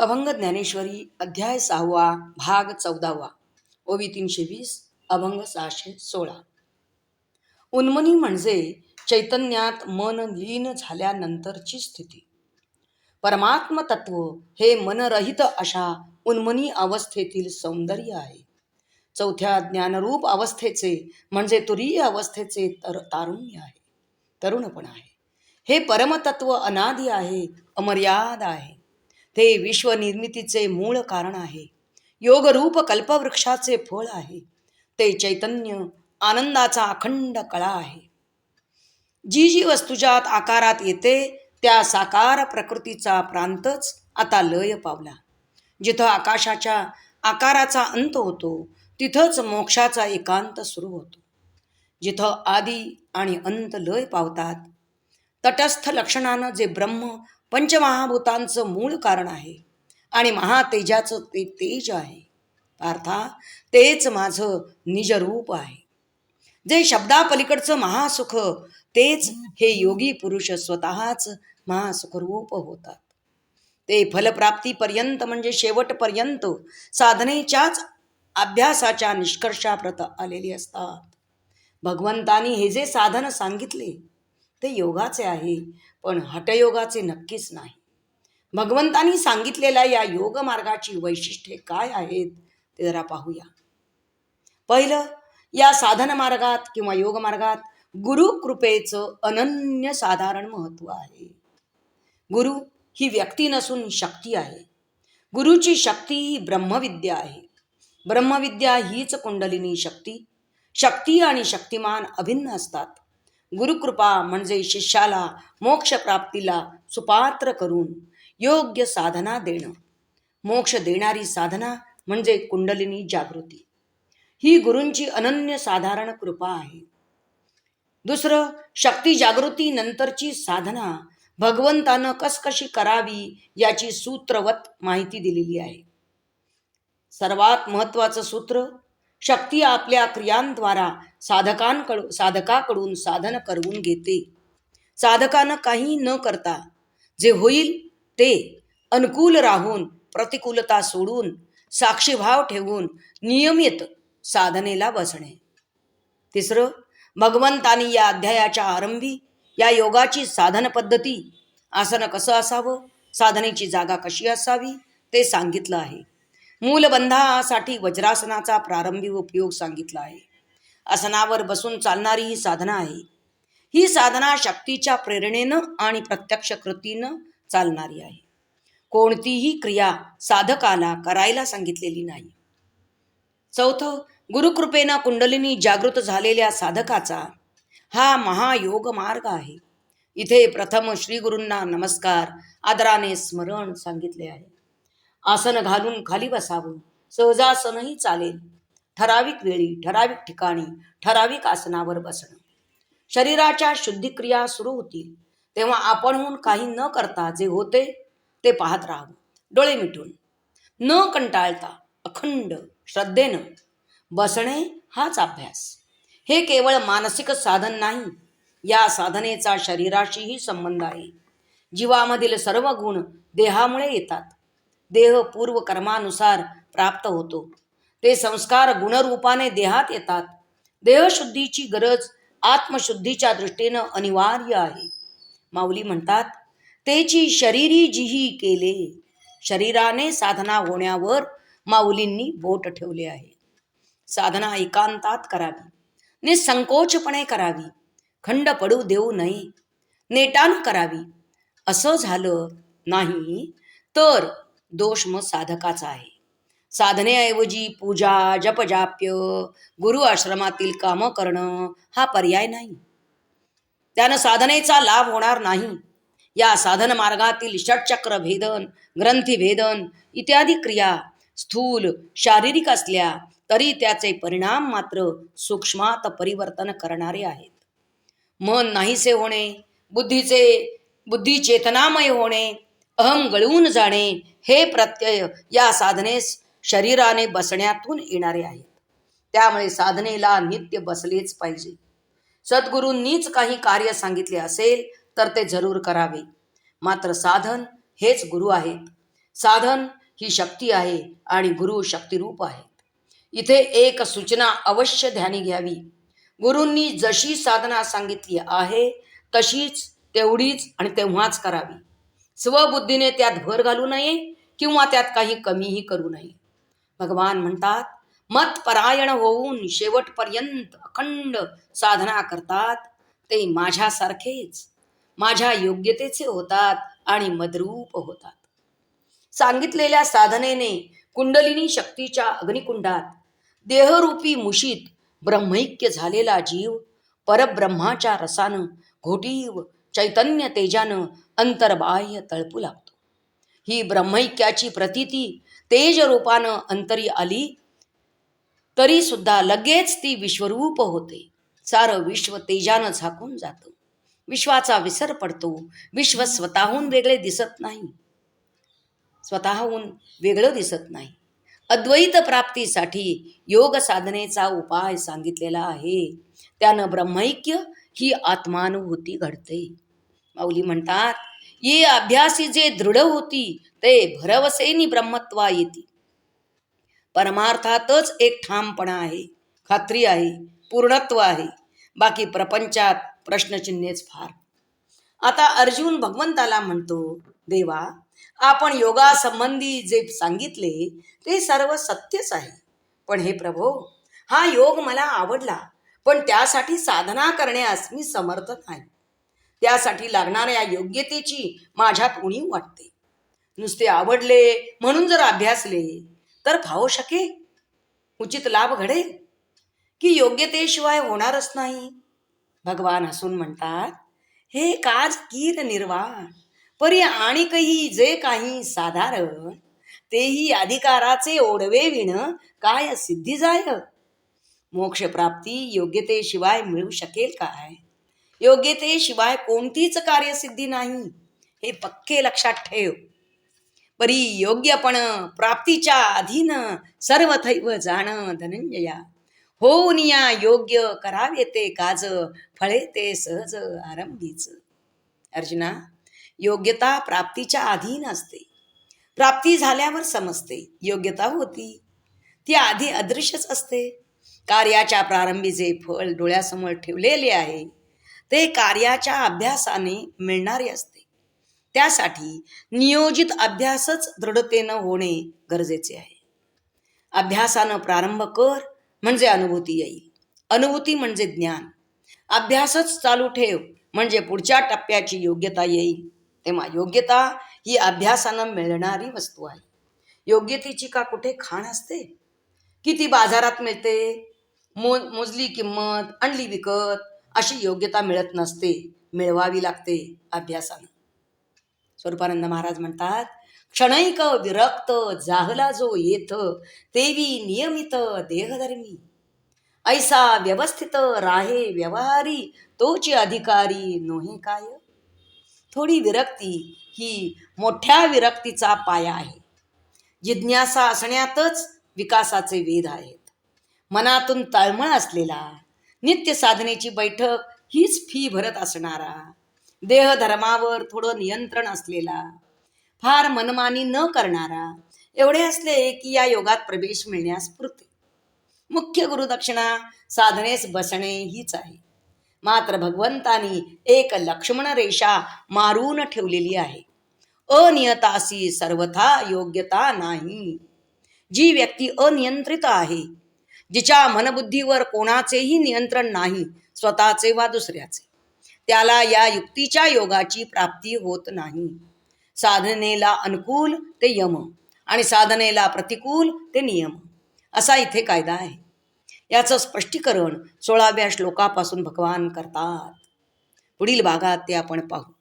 अभंग ज्ञानेश्वरी अध्याय सहावा भाग चौदावा. ओवी तीनशे वीस अभंग सहाशे सोळा. उन्मनी म्हणजे चैतन्यात मन लीन झाल्यानंतरची स्थिती. परमात्म तत्व हे मनरहित अशा उन्मनी अवस्थेतील सौंदर्य आहे. चौथ्या ज्ञानरूप अवस्थेचे म्हणजे तुरीय अवस्थेचे तर तारुण्य आहे. तरुणपण आहे. हे परमतत्व अनादी आहे अमर्याद आहे. ते विश्वनिर्मितीचे मूळ कारण आहे. योगरूप कल्पवृक्षाचे फळ आहे. ते चैतन्य आनंदाचा अखंड कळा आहे. जी जी वस्तुजात आकारात येते त्या साकार प्रकृतीचा प्रांतच आता लय पावला. जिथं आकाशाच्या आकाराचा अंत होतो तिथंच मोक्षाचा एकांत सुरू होतो. जिथं आदी आणि अंत लय पावतात तटस्थ लक्षणानं जे ब्रह्म पंचमहाभूतांचं मूळ कारण आहे आणि महातेजाचं ते तेज आहे. अर्था तेच माझं निजरूप आहे. जे शब्दापलीकडचं महासुख तेच हे योगी पुरुष स्वतःच महासुखरूप होतात. ते फलप्राप्तीपर्यंत म्हणजे शेवटपर्यंत साधनेच्याच अभ्यासाच्या निष्कर्षाप्रत आलेली असतात. भगवंतानी हे जे साधन सांगितले ते योगाचे आहे पण हटयोगाचे नक्कीच नाही. भगवंतांनी सांगितलेल्या या योग मार्गाची वैशिष्ट्ये काय आहेत ते जरा पाहूया. पहिलं या साधन मार्गात किंवा योग मार्गात गुरु कृपेचं अनन्य साधारण महत्त्व आहे. गुरु ही व्यक्ती नसून शक्ती आहे. गुरुची शक्ती ही ब्रह्मविद्या आहे. ब्रह्मविद्या हीच कुंडलिनी शक्ती. शक्ती आणि शक्तिमान अभिन्न असतात. गुरुकृपा म्हणजे शिष्याला मोक्षप्राप्तीला सुपात्र करून योग्य साधना देणं. मोक्ष देणारी साधना म्हणजे कुंडलिनी जागृती. ही गुरूंची अनन्य साधारण कृपा आहे. दुसरं शक्ती जागृती नंतरची साधना भगवंतानं कसकशी करावी याची सूत्रवत माहिती दिलेली आहे. सर्वात महत्वाचं सूत्र शक्ती आपल्या क्रियांद्वारा साधकांकडून साधकाकडून साधन करवून घेते. साधकानं काही न करता जे होईल ते अनुकूल राहून प्रतिकूलता सोडून साक्षीभाव ठेवून नियमित साधनेला बसणे. तिसरं भगवंतानी या अध्यायाच्या आरंभी या योगाची साधन पद्धती आसन कसं असावं साधनेची जागा कशी असावी ते सांगितलं आहे. मूलबंधासाठी वज्रासनाचा प्रारंभी उपयोग सांगितला आहे. आसनावर बसून चालणारी ही साधना आहे. ही साधना शक्तीच्या प्रेरणेनं आणि प्रत्यक्ष कृतीनं चालणारी आहे. कोणतीही क्रिया साधकाला करायला सांगितलेली नाही. चौथं गुरुकृपेनं कुंडलिनी जागृत झालेल्या साधकाचा हा महायोग मार्ग आहे. इथे प्रथम श्रीगुरूंना नमस्कार आदराने स्मरण सांगितले आहे. आसन घालून खाली बसावं. सहजासनही चालेल. ठराविक वेळी ठराविक ठिकाणी ठराविक आसनावर बसणं. शरीराच्या शुद्धिक्रिया सुरू होतील. तेव्हा आपणहून काही न करता जे होते ते पाहत राहावं. डोळे मिटून. न कंटाळता अखंड श्रद्धेनं बसणे हाच अभ्यास. हे केवळ मानसिक साधन नाही या साधनेचा शरीराशीही संबंध आहे. जीवामधील सर्व गुण देहामुळे येतात. देह पूर्व कर्मानुसार प्राप्त होतो. ते संस्कार गुणरूपाने देहात येतात. देहशुद्धीची गरज आत्मशुद्धीच्या दृष्टीनं अनिवार्य आहे. माऊली म्हणतात तेची शरीरी जिही केले. शरीराने साधना होण्यावर माऊलींनी बोट ठेवले आहे. साधना एकांतात करावी. निसंकोचपणे करावी. खंड पडू देऊ नये. नेटान करावी. असं झालं नाही तर दोष मग साधकाचा आहे. साधनेऐवजी पूजा जपजाप्य गुरु आश्रमातील कामं करणं हा पर्याय नाही. त्यानं साधनेचा लाभ होणार नाही. या साधन मार्गातील षटचक्र भेदन ग्रंथी भेदन इत्यादी क्रिया स्थूल शारीरिक असल्या तरी त्याचे परिणाम मात्र सूक्ष्मात परिवर्तन करणारे आहेत. मन नाहीसे होणे बुद्धीचे बुद्धी चेतनामय होणे अहम गळून जाणे हे प्रत्यय या साधनेस शरीराने बसण्यातून येणारे आहेत. त्यामुळे साधनेला नित्य बसलेच पाहिजे. सद्गुरूंनीच काही कार्य सांगितले असेल तर ते जरूर करावे. मात्र साधन हेच गुरु आहेत. साधन ही शक्ती आहे आणि गुरु शक्तिरूप आहेत. इथे एक सूचना अवश्य ध्यानी घ्यावी. गुरूंनी जशी साधना सांगितली आहे तशीच तेवढीच आणि तेव्हाच करावी. स्वबुद्धीने त्यात भर घालू नये किंवा त्यात काही कमीही करू नये. भगवान म्हणतात मतपरायण होऊन शेवटपर्यंत अखंड साधना करतात. ते माझ्यासारखेच माझ्या योग्यतेचे होतात आणि मदरूप होतात. सांगितलेल्या साधनेने कुंडलिनी शक्तीच्या अग्निकुंडात देहरूपी मुशीत ब्रह्मैक्य झालेला जीव परब्रह्माच्या रसानं घोटीव चैतन्य तेजानं अंतर्बाह्य तळपू लागतो. ही ब्रह्मैक्याची प्रतिती तेज रूपानं अंतरी आली तरी सुद्धा लगेच ती विश्वरूप होते. सारं विश्व तेजानं झाकून जातं. विश्वाचा विसर पडतो. विश्व स्वतःहून वेगळे दिसत नाही. स्वतःहून वेगळं दिसत नाही. अद्वैत प्राप्तीसाठी योग साधनेचा उपाय सांगितलेला आहे. त्यानं ब्रह्मैक्य ही आत्मानुभूती घडते. माऊली म्हणतात ही अभ्यासी जे दृढ होती ते भरवसेनी ब्रह्मत्वा येते. परमार्थातच एक ठामपणा आहे खात्री आहे पूर्णत्व आहे. बाकी प्रपंचात प्रश्नचिन्हेच फार. आता अर्जुन भगवंताला म्हणतो देवा आपण योगासंबंधी जे सांगितले ते सर्व सत्यच आहे. पण हे प्रभो हा योग मला आवडला पण त्यासाठी साधना करण्यास मी समर्थ नाही. त्यासाठी लागणाऱ्या योग्यतेची माझ्यात उणीव वाटते. नुसते आवडले म्हणून जर अभ्यासले तर फावू शके उचित लाभ घडेल. की योग्यतेशिवाय होणारच नाही. भगवान हसून म्हणतात हे काज कीर निर्वाण परी आणिकही जे काही साधारण तेही अधिकाराचे ओढवे विण काय सिद्धी जाय मोक्षप्राप्ती योग्यतेशिवाय मिळू शकेल काय? योग्यतेशिवाय कोणतीच कार्यसिद्धी नाही. हे पक्के लक्षात ठेव. परी योग्यपण प्राप्तीच्या अधीन सर्वथैव जाण धनंजया. होऊन या योग्य करावे ते काज फळे ते सहज आरंभीच. अर्जुना योग्यता प्राप्तीच्या अधीन असते. प्राप्ती झाल्यावर समजते. योग्यता होती. ती आधी अदृश्यच असते. कार्याच्या प्रारंभीचे फळ डोळ्यासमोर ठेवलेले आहे. ते कार्याच्या अभ्यासाने मिळणारे असते. त्यासाठी नियोजित अभ्यासच दृढतेनं होणे गरजेचे आहे. अभ्यासानं प्रारंभ कर म्हणजे अनुभूती येईल. अनुभूती म्हणजे ज्ञान. अभ्यासच चालू ठेव म्हणजे पुढच्या टप्प्याची योग्यता येईल. तेव्हा योग्यता ही अभ्यासानं मिळणारी वस्तू आहे. योग्यतेची का कुठे खाण असते? किती बाजारात मिळते? मो मोजली किंमत आणली विकत अशी योग्यता मिळत नसते मिळवावी लागते अभ्यासानं. स्वरूपानंद महाराज म्हणतात क्षणैक विरक्त जाहला जो येथ तेवी नियमित देहधर्मी. ऐसा व्यवस्थित राहे व्यवहारी तोची अधिकारी नोहे काय? थोडी विरक्ती ही मोठ्या विरक्तीचा पाया आहे. जिज्ञासा असण्यातच विकासाचे वेध आहेत. मनातून तळमळ असलेला नित्य साधनेची बैठक हीच फी भरत असणारा. देहधर्मावर थोडं नियंत्रण असलेला. फार मनमानी न करणारा. एवढे असले की या योगात प्रवेश मिळण्यास पुरते. मुख्य गुरुदक्षिणा साधनेस बसणे हीच आहे. मात्र भगवंतानी एक लक्ष्मण रेषा मारून ठेवलेली आहे. अनियतासी सर्वथा योग्यता नाही. जी व्यक्ती अनियंत्रित आहे जिच्या मनबुद्धीवर कोणाचेही नियंत्रण नाही स्वतःचे वा दुसऱ्याचे. त्याला या युक्तीच्या योगाची प्राप्ती होत नाही. साधनेला अनुकूल ते यम आणि साधनेला प्रतिकूल ते नियम. असा इथे कायदा आहे. याचं स्पष्टीकरण सोळाव्या श्लोकापासून भगवान करतात. पुढील भागात ते आपण पाहू.